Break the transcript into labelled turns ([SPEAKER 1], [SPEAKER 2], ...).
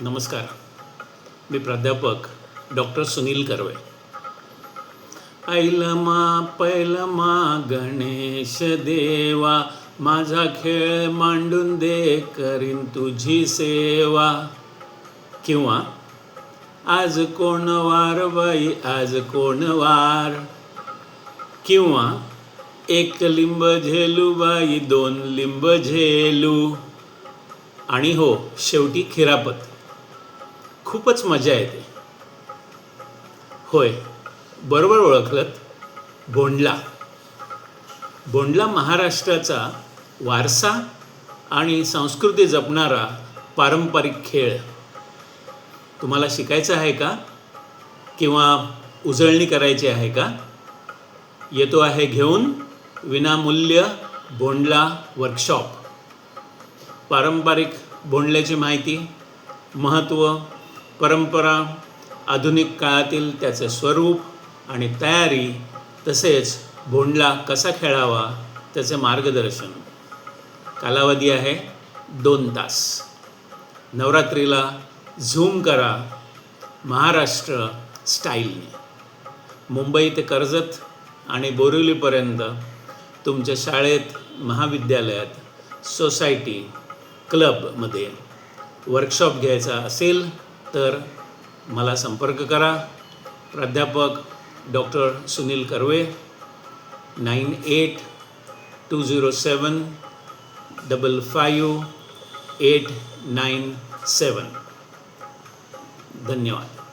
[SPEAKER 1] नमस्कार. मी प्राध्यापक डॉक्टर सुनील कर्वे. ऐलमा पैलमा गणेश देवा माझा खेळ मांडून दे करीन तुझी सेवा. किंवा आज कोण वार बाई आज कोण वार. किंवा एक लिंब झेलू बाई दोन लिंब झेलू. आणि हो शेवटी खिरापत. खूपच मजा येते. होय बरोबर ओळखलत भोंडला भोंडला महाराष्ट्राचा वारसा आणि संस्कृती जपणारा पारंपरिक खेळ. तुम्हाला शिकायचं आहे का? किंवा उजळणी करायची आहे का? येतो आहे घेऊन विनामूल्य भोंडला वर्कशॉप पारंपरिक भोंडल्याची माहिती महत्त्व परंपरा आधुनिक काळातील त्याचे स्वरूप आणि तयारी तसेच भोंडला कसा खेळावा त्याचे मार्गदर्शन. कालावधी आहे दोन तास. नवरात्रीला झूम करा महाराष्ट्र स्टाईलने. मुंबई ते कर्जत आणि बोरिवलीपर्यंत तुमच्या शाळेत महाविद्यालयात सोसायटी क्लबमध्ये वर्कशॉप घ्यायचा असेल तर मला संपर्क करा. प्राध्यापक doctor Sunil Karve nine eight two zero seven double five eight nine seven. धन्यवाद.